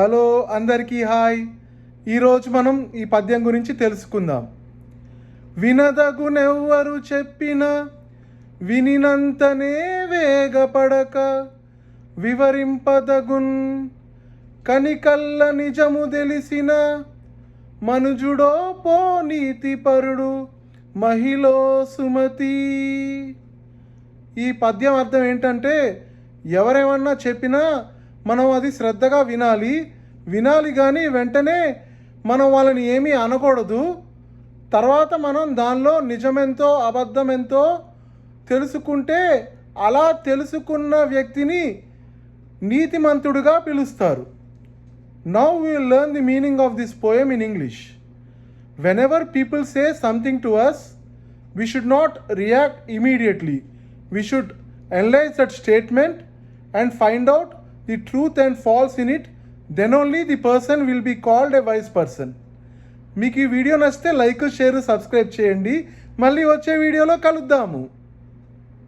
Hello అందరికీ hi. ఈరోజు మనం ఈ పద్యం గురించి తెలుసుకుందాం. వినదగునెవ్వరు చెప్పిన వినినంతనే వేగపడక వివరింపదగున్. కనికల్ల నిజము తెలిసిన మనుజుడో పో నీతిపరుడు మహిళో సుమతి. ఈ పద్యం అర్థం ఏంటంటే ఎవరేమన్నా చెప్పినా మనం అది శ్రద్ధగా వినాలి. వినాలి కానీ వెంటనే మనం వాళ్ళని ఏమీ అనకూడదు. తర్వాత మనం దానిలో నిజమెంతో అబద్ధం ఎంతో తెలుసుకుంటే అలా తెలుసుకున్న వ్యక్తిని నీతిమంతుడుగా పిలుస్తారు. Now will learn the meaning of this poem in English whenever people say something to us we should not react immediately. We should analyze that statement and find out the truth and false in it. Then only the person will be called a wise person. మీకు ఈ video నచ్చితే like share subscribe చేయండి మళ్ళీ వచ్చే వీడియోలో కలుద్దాము